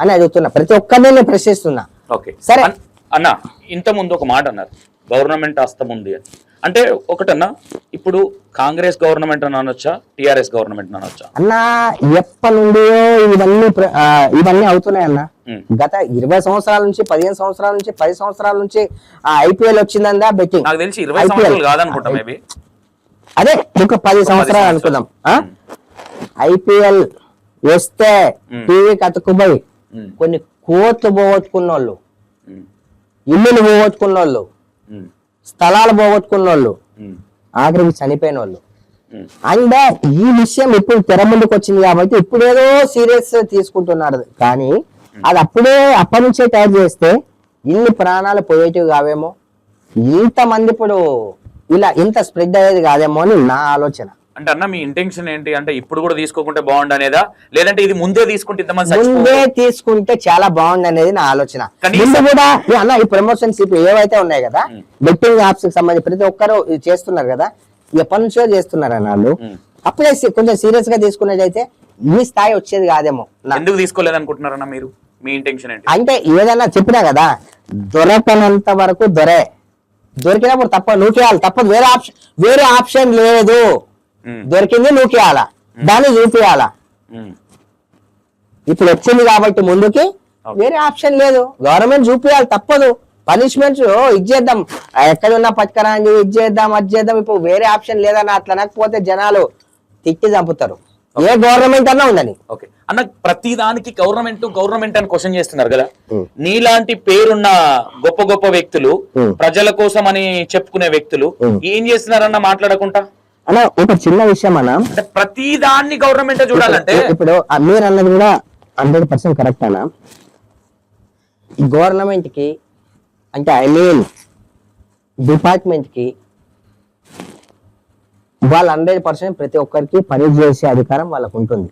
అని అడుగుతున్నా. ప్రతి ఒక్కరిని నేను ప్రశ్నిస్తున్నా. ఓకే. సరే. అన్- అన్న ఇంత ముందు ఒక మాట అన్నారు. గవర్నమెంట్ హస్తం ఉంది అని. అంటే ఒకటన్నా ఇప్పుడు కాంగ్రెస్ గవర్నమెంట్ అని అనొచ్చా టిఆర్ఎస్ గవర్నమెంట్ అని అనొచ్చా? అన్న ఎప్పటి నుండి ఇవన్నీ ఇవన్నీ అవుతున్నాయి అన్న. గత ఇరవై సంవత్సరాల నుంచి పదిహేను సంవత్సరాల నుంచి పది సంవత్సరాల నుంచి ఐపీఎల్ వచ్చిందందా బెట్టింగ్? నాకు తెలిసి ఇరవై. సంవత్సరాలు కాదనుకుంటా మేబీ అదే ఒక పది సంవత్సరాలు. అనుకుందాం. ఐపీఎల్ వస్తే అతుక్కుపోయి ఉమ్. కొన్ని కోట్లు పోగొట్టుకున్న వాళ్ళు. ఇల్లులు పోగొట్టుకున్న వాళ్ళు. స్థలాలు పోగొట్టుకున్న వాళ్ళు. ఆఖరికి చనిపోయిన వాళ్ళు. అండ్ ఈ విషయం ఇప్పుడు తెర ముందుకు వచ్చింది కాబట్టి ఇప్పుడు ఏదో సీరియస్ తీసుకుంటున్నారు. కానీ అది అప్పుడే అప్పటి నుంచే తయారు చేస్తే ఇన్ని ప్రాణాలు పోయేటివి కావేమో? ఇంతమంది ఇప్పుడు ఇలా ఇంత స్ప్రెడ్ అయ్యేది కాదేమో అని నా ఆలోచన. అంటే అన్న మీ ఇంటెన్షన్ ఏంటి? అంటే ఇప్పుడు కూడా తీసుకోకుంటే బాగుండు అనేదా లేదంటే ఇది ముందే తీసుకుంటే ఇంతమంది ముందే తీసుకుంటే చాలా బాగుంది అనేది నా ఆలోచన. ముందు కూడా అన్న ఈ ప్రమోషన్స్ ఇప్పుడు ఏవైతే ఉన్నాయి కదా బెట్టింగ్ యాప్స్కి సంబంధించి ప్రతి ఒక్కరు చేస్తున్నారు కదా ఎప్పటి నుంచో చేస్తున్నారు అన్న వాళ్ళు. అప్పుడే కొంచెం సీరియస్గా తీసుకున్నట్టయితే ఈ స్థాయి వచ్చేది కాదేమో. ఎందుకు తీసుకోలేదు అనుకుంటున్నారన్న మీరు? మీ ఇంటెన్షన్ ఏంటి? అంటే ఏదైనా చెప్పినా కదా దొరకనంత వరకు దొరే. దొరికినప్పుడు తప్ప నూకేయాలి తప్పదు. వేరే ఆప్షన్ వేరే ఆప్షన్ లేదు. దొరికింది నూకేయాలా. దాన్ని చూపియాలా. ఇప్పుడు వచ్చింది కాబట్టి ముందుకి వేరే ఆప్షన్ లేదు. గవర్నమెంట్ చూపియాలి తప్పదు. పనిష్మెంట్స్ ఇచ్చేద్దాం ఎక్కడ ఉన్నా పట్టుకరాండి ఇచ్చేద్దాం అది చేద్దాం. ఇప్పుడు వేరే ఆప్షన్ లేదన్న అట్లా అనకపోతే జనాలు తిట్టి చంపుతారు. ఏ గవర్నమెంట్ అన్నా ఉండని ఓకే. అన్న ప్రతి దానికి గవర్నమెంట్ గవర్నమెంట్ అని క్వశ్చన్ చేస్తున్నారు కదా. నీలాంటి పేరున్న గొప్ప గొప్ప వ్యక్తులు. ప్రజల కోసం అని చెప్పుకునే వ్యక్తులు. ఏం చేస్తున్నారన్న మాట్లాడకుండా? అన్న ఒక చిన్న విషయం అన్న. అంటే ప్రతి దాన్ని గవర్నమెంట్ చూడాలంటే ఇప్పుడు మీరు అన్నది కూడా హండ్రెడ్ పర్సెంట్ కరెక్ట్ అన్న. గవర్నమెంట్కి అంటే ఐ మీన్ డిపార్ట్మెంట్కి వాళ్ళు హండ్రెడ్ పర్సెంట్ ప్రతి ఒక్కరికి పని చేసే అధికారం వాళ్ళకు ఉంటుంది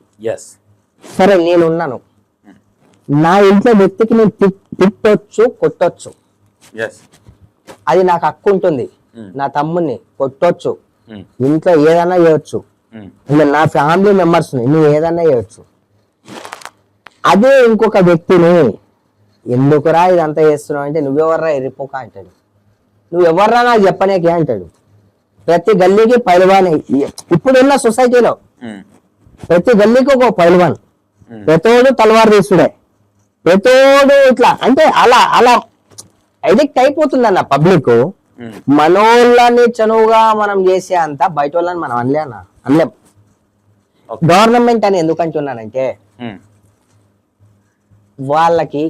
సరే నేను ఉన్నాను నా ఇంట్లో వ్యక్తికి నేను తిట్- తిట్టొచ్చు కొట్టొచ్చు. అది నాకు హక్కు ఉంటుంది Hmm. నా తమ్ముని కొట్టొచ్చు. ఇంట్లో ఏదైనా చేయొచ్చు. ఇంకా నా ఫ్యామిలీ మెంబర్స్ నువ్వు ఏదన్నా చేయొచ్చు. అదే ఇంకొక వ్యక్తిని ఎందుకురా ఇదంతా చేస్తున్నావు అంటే నువ్వెవర్రా ఎరిపోక అంటాడు. నువ్వెవర్రా నాకు చెప్పనేకే అంటాడు. ప్రతి గల్లీకి పైలవాన్ ఇప్పుడున్న సొసైటీలో ప్రతి గల్లీకి ఒక పైలవాన్. ప్రతోడు తలవారు తీసుడే. ప్రతోడు ఇట్లా. అంటే అలా అలా ఎడిక్ట్ అయిపోతుందన్న పబ్లిక్ మనోళ్ళని చనువుగా మనం చేసే అంత బయట వాళ్ళని మనం అనలే అన్న. అనలేం. గవర్నమెంట్ అని ఎందుకు అంటున్నానంటే వాళ్ళకి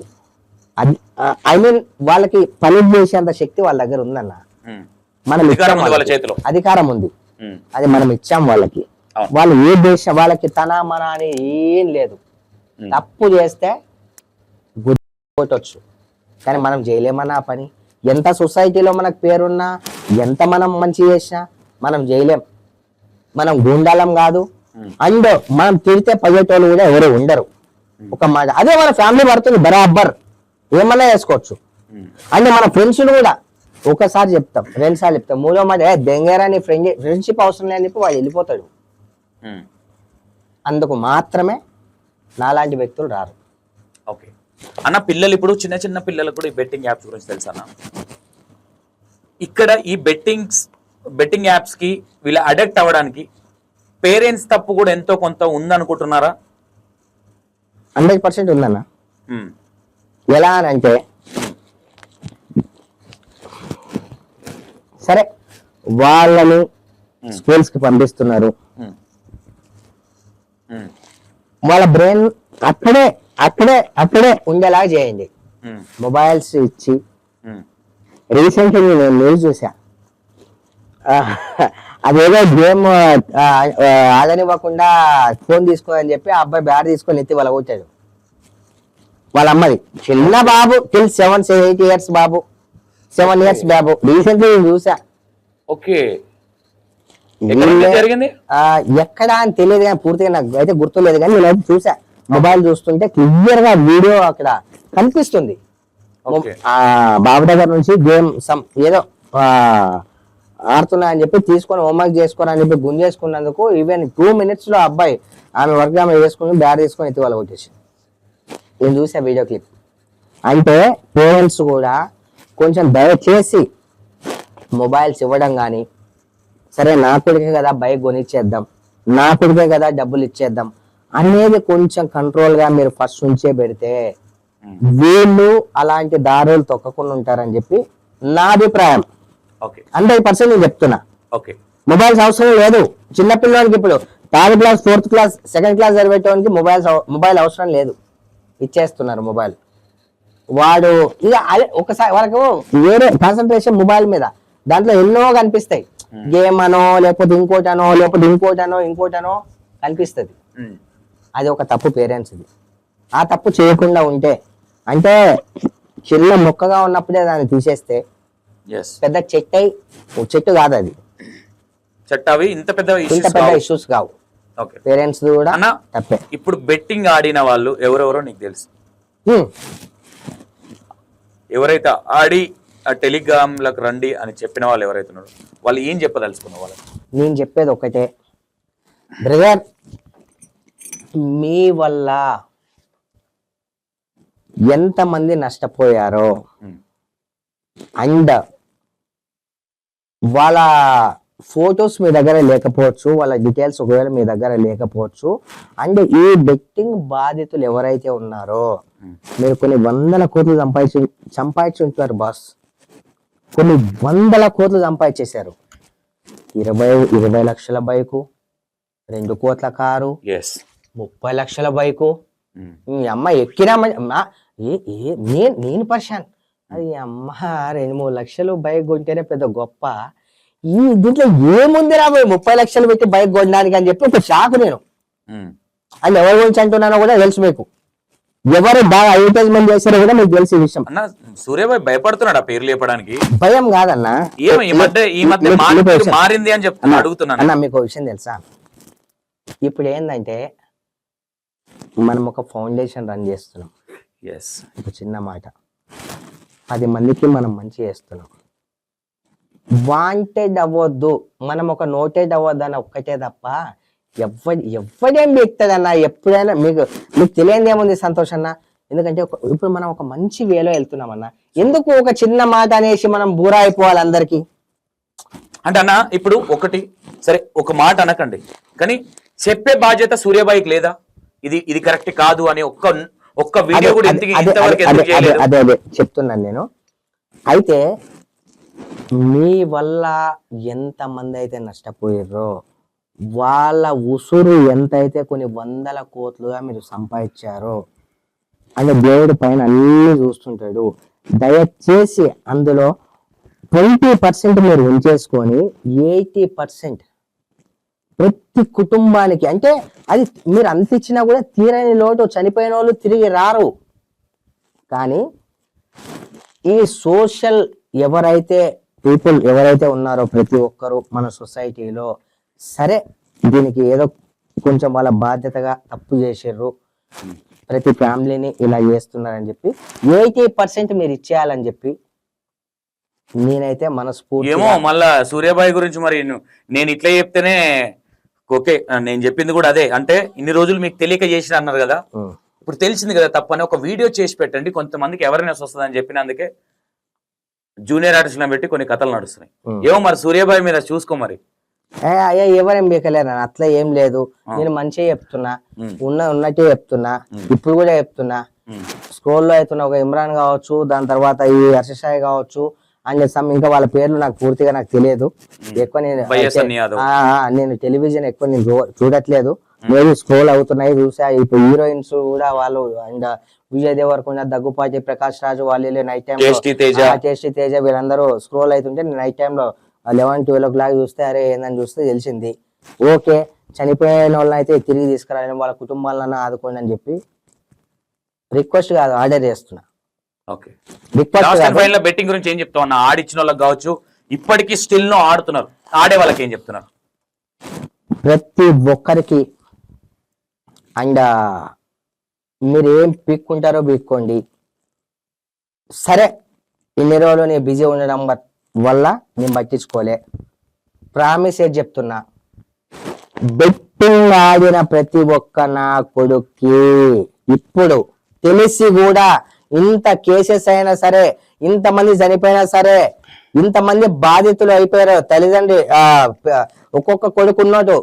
ఐ మీన్ వాళ్ళకి పని చేసేంత శక్తి వాళ్ళ దగ్గర ఉందన్న. మనం ఇచ్చాం. చేతిలో. అధికారం ఉంది. అది మనం ఇచ్చాం వాళ్ళకి. వాళ్ళు ఏ దేశ వాళ్ళకి తన మన అని ఏం లేదు. తప్పు చేస్తే కొట్టొచ్చు కానీ మనం చేయలేమన్నా పని. ఎంత సొసైటీలో మనకు పేరున్నా ఎంత మనం మంచి చేసినా మనం చేయలేం. మనం గుండాలం కాదు. అండ్ మనం తిడితే పయ్యేటోళ్ళు కూడా ఎవరు ఉండరు. ఒక మాట అదే మన ఫ్యామిలీ పడుతుంది బరాబర్. ఏమన్నా చేసుకోవచ్చు. అంటే మన ఫ్రెండ్స్ కూడా ఒకసారి చెప్తాం రెండు సార్లు చెప్తాం. మూడో మాట "ఏ, దెంగేరా నీ ఫ్రెండ్ ఫ్రెండ్షిప్ అవసరం లేని చెప్పి వాడు వెళ్ళిపోతాడు. అందుకు మాత్రమే నాలాంటి వ్యక్తులు రారు. ఓకే అన్న పిల్లలు ఇప్పుడు చిన్న చిన్న పిల్లలకు కూడా ఈ బెట్టింగ్ యాప్స్ గురించి తెలుసా అన్న? ఇక్కడ ఈ బెట్టింగ్స్ బెట్టింగ్ యాప్స్కి వీళ్ళు అడక్ట్ అవ్వడానికి పేరెంట్స్ తప్పు కూడా ఎంతో కొంత ఉందనుకుంటున్నారా? హండ్రెడ్ పర్సెంట్ ఉందన్న. ఎలా అని అంటే సరే వాళ్ళని స్కూల్స్కి పంపిస్తున్నారు. వాళ్ళ బ్రెయిన్ అక్కడే అక్కడే అక్కడే ఉండేలాగా చేయండి. మొబైల్స్ ఇచ్చి. రీసెంట్ నేను న్యూస్ చూసా అదేదో గేమ్ ఆడనివ్వకుండా ఫోన్ తీసుకో అని చెప్పి ఆ అబ్బాయి బ్యాట్ తీసుకొని ఎత్తి వాళ్ళ కొట్టాడు. వాళ్ళ అమ్మది. చిన్న బాబు టిల్ సెవెన్ ఎయిట్ ఇయర్స్ బాబు. సెవెన్ ఇయర్స్ బాబు. రీసెంట్లీ నేను చూసా ఓకే. ఎక్కడ అని తెలియదు కానీ పూర్తిగా నాకు అయితే గుర్తులేదు కానీ నేనైతే చూసా మొబైల్ చూస్తుంటే క్లియర్గా వీడియో అక్కడ కనిపిస్తుంది. బాబు దగ్గర నుంచి గేమ్ సమ్ ఏదో ఆ, ఆడుతున్నా అని చెప్పి తీసుకొని హోంవర్క్ చేసుకోరా అని చెప్పి గుంజేసుకున్నందుకు ఈవెన్ టూ మినిట్స్లో అబ్బాయి ఆమె వర్క్ ఆమె వేసుకుని బ్యాట్ తీసుకొని ఎత్తి వాళ్ళ కొట్టేసి నేను చూసా వీడియో క్లిప్ అంటే పేరెంట్స్ కూడా కొంచెం దయచేసి మొబైల్స్ ఇవ్వడం కానీ సరే నా కొడుకే కదా బైక్ కొనిచ్చేద్దాం. నా కొడుకే కదా డబ్బులు ఇచ్చేద్దాం. అనేది కొంచెం control గా మీరు ఫస్ట్ ఉంచే పెడితే వీళ్ళు అలాంటి దారులు తొక్కకుండా ఉంటారని చెప్పి నా అభిప్రాయం. ఓకే. హండ్రెడ్ పర్సెంట్ నేను చెప్తున్నా. మొబైల్స్ అవసరం లేదు. చిన్న పిల్లలకి ఇప్పుడు third class fourth class second class చదివేటోనికి mobiles mobile అవసరం లేదు. ఇచ్చేస్తున్నారు మొబైల్. వాడు ఇక ఒకసారి వాళ్ళకు వేరే కాన్సన్ట్రేషన్ మొబైల్ మీద. దాంట్లో ఎన్నో కనిపిస్తాయి. గేమ్ అనో లేకపోతే ఇంకోటనో లేకపోతే ఇంకోటనో ఇంకోటనో కనిపిస్తుంది. ఉమ్. అది ఒక తప్పు పేరెంట్స్ది ఆ తప్పు చేయకుండా ఉంటే అంటే చిన్న మొక్కగా ఉన్నప్పుడే దాన్ని తీసేస్తే పెద్ద చెట్టు అయి చెట్టు కాదు అది. చట్టావి ఇంత పెద్ద ఇంత పెద్ద. ఇష్యూస్ కావు. ఓకే పేరెంట్స్ కూడా తప్పే. ఇప్పుడు బెట్టింగ్ ఆడిన వాళ్ళు ఎవరెవరో నీకు తెలుసు. ఎవరైతే ఆడి ఆ టెలిగ్రామ్లకు రండి అని చెప్పిన వాళ్ళు ఎవరైతే ఉన్నారో వాళ్ళు ఏం చెప్పదలుచుకున్న వాళ్ళు నేను చెప్పేది ఒకటే బ్రదర్ మీ వల్ల ఎంతమంది నష్టపోయారో అండ్ వాళ్ళ ఫొటోస్ మీ దగ్గర లేకపోవచ్చు వాళ్ళ డీటెయిల్స్ ఒకవేళ మీ దగ్గర లేకపోవచ్చు అండ్ ఈ బెట్టింగ్ బాధితులు ఎవరైతే ఉన్నారో మీరు కొన్ని వందల కోట్లు సంపాదించి సంపాదించి ఉంటున్నారు బాస్. కొన్ని వందల కోట్లు సంపాదించేశారు. ఇరవై ఇరవై లక్షల బైకు రెండు కోట్ల కారు ముప్పై లక్షల బైకు. మీ అమ్మ ఎక్కినా నేను పర్షాన్ అది అమ్మ రెండు మూడు లక్షలు బైక్ కొంటేనే పెద్ద గొప్ప. ఈ దీంట్లో ఏముంది రాబోయే? ముప్పై లక్షలు పెట్టి బైక్ కొనడానికి అని చెప్పి ఒక షాక్ నేను. అది ఎవరి గురించి అంటున్నానో కూడా తెలుసు మీకు. ఎవరు బాగా అడ్వర్టైజ్మెంట్ చేశారో కూడా మీకు తెలిసి ఈ విషయం. అన్న సూర్యబాయ్ భయపడుతున్నాడు ఆ పేర్లు చెప్పడానికి? భయం కాదన్నా. ఏమో ఈ మధ్య ఈ మధ్య మారింది అని చెప్తున్నా అడుగుతున్నాను. అన్న మీకు విషయం తెలుసా? ఇప్పుడు ఏంటంటే మనం ఒక ఫౌండేషన్ రన్ చేస్తున్నాం. ఎస్ ఒక చిన్న మాట. పది మందికి మనం మంచి చేస్తున్నాం. వాంటెడ్ అవ్వద్దు. మనం ఒక నోటెడ్ అవ్వద్దు అని ఒక్కటే తప్ప ఎవ్వడి ఎవ్వడేం బీక్తుందన్న ఎప్పుడైనా మీకు మీకు తెలియదు ఏముంది సంతోష్ అన్న? ఎందుకంటే ఇప్పుడు మనం ఒక మంచి వేలో వెళ్తున్నామన్న ఎందుకు ఒక చిన్న మాట అనేసి మనం బూరా అయిపోవాలి అందరికి? అంటే అన్న ఇప్పుడు ఒకటి సరే ఒక మాట అనకండి. కానీ చెప్పే బాధ్యత సూర్యబాయికి లేదా? ఇది ఇది కరెక్ట్ కాదు అని ఒక్క ఒక్క వీడియో కూడా అదే అదే చెప్తున్నాను నేను. అయితే మీ వల్ల ఎంత మంది అయితే నష్టపోయారో వాళ్ళ ఉసురు ఎంతైతే కొన్ని వందల కోట్లుగా మీరు సంపాదించారో అంటే దేవుడి పైన అన్ని చూస్తుంటాడు. దయచేసి అందులో ట్వంటీ పర్సెంట్ మీరు ఉంచేసుకొని ఎయిటీ పర్సెంట్ ప్రతి కుటుంబానికి. అంటే అది మీరు అంత ఇచ్చినా కూడా తీరని లోటు చనిపోయిన వాళ్ళు తిరిగి రారు. కానీ ఈ సోషల్ ఎవరైతే పీపుల్ ఎవరైతే ఉన్నారో ప్రతి ఒక్కరు మన సొసైటీలో సరే దీనికి ఏదో కొంచెం వాళ్ళ బాధ్యతగా తప్పు చేసారు ప్రతి ఫ్యామిలీని ఇలా చేస్తున్నారని చెప్పి ఎయిటీ పర్సెంట్ మీరు ఇచ్చేయాలని చెప్పి నేనైతే మనస్ఫూర్తి ఏమో మళ్ళా సూర్యబాయి గురించి మరి నేను ఇట్లా చెప్తేనే ఓకే నేను చెప్పింది కూడా అదే. అంటే ఇన్ని రోజులు మీకు తెలియక చేసిన అన్నారు కదా. ఇప్పుడు తెలిసింది కదా తప్పని ఒక వీడియో చేసి పెట్టండి. కొంతమందికి అవేర్నెస్ వస్తుంది అని చెప్పినందుకే జూనియర్ ఆర్టిస్ట్లను పెట్టి కొన్ని కథలు నడుస్తున్నాయి. ఏమో మరి సూర్యబాయి మీద చూసుకో మరి. ఏ అయ్యా ఎవరేం బీకలేరు? అన్న అట్లా ఏం లేదు. నేను మంచిగా చెప్తున్నా. ఉన్న ఉన్నట్టే చెప్తున్నా. ఇప్పుడు కూడా చెప్తున్నా. స్కూల్లో అవుతున్న ఒక ఇమ్రాన్ కావచ్చు దాని తర్వాత ఈ హర్షసాయి కావచ్చు అండ్ సమ్ ఇంకా వాళ్ళ పేర్లు నాకు పూర్తిగా నాకు తెలియదు. ఎక్కువ నేను నేను టెలివిజన్ ఎక్కువ నేను చూడట్లేదు. మేబీ స్క్రోల్ అవుతున్నాయి చూసా. ఇప్పుడు హీరోయిన్స్ కూడా వాళ్ళు అండ్ విజయ్ దేవరకొండ దగ్గుపాటి ప్రకాష్ రాజు వాళ్ళు నైట్ టైం టేస్టీ తేజ. వీళ్ళందరూ స్క్రోల్ అవుతుంటే నేను నైట్ టైంలో లెవెన్ ట్వెల్వ్ ఓ క్లాక్ చూస్తే అరే ఏందని చూస్తే తెలిసింది. ఓకే చనిపోయిన వాళ్ళని అయితే తిరిగి తీసుకురాలని వాళ్ళ కుటుంబాలను ఆదుకోండి అని చెప్పి రిక్వెస్ట్ కాదు ఆర్డర్ చేస్తున్నా. Okay. Last and final betting గురించి ఏం చెప్తావు అన్న? ఆడిచ్చిన వాళ్ళకి కావచ్చు. ఇప్పటికీ స్టిల్ను ఆడుతున్నారు. ఆడే వాళ్ళకి ఏం చెప్తున్నారు? ప్రతి ఒక్కరికి అండ్ మీరు ఏం పీక్కుంటారో పీక్కోండి. సరే ఇన్ని రోజులు నేను బిజీ ఉండడం వల్ల నేను పట్టించుకోలే. ప్రామిస్ ఏది చెప్తున్నా? బెట్టింగ్ ఆడిన ప్రతి ఒక్క నా కొడుక్కి. ఇప్పుడు తెలిసి కూడా ఇంత కేసెస్ అయినా సరే ఇంతమంది చనిపోయినా సరే ఇంతమంది బాధితులు అయిపోయారు తల్లిదండ్రి ఆ, ఒక్కొక్క కొడుకున్నట్టు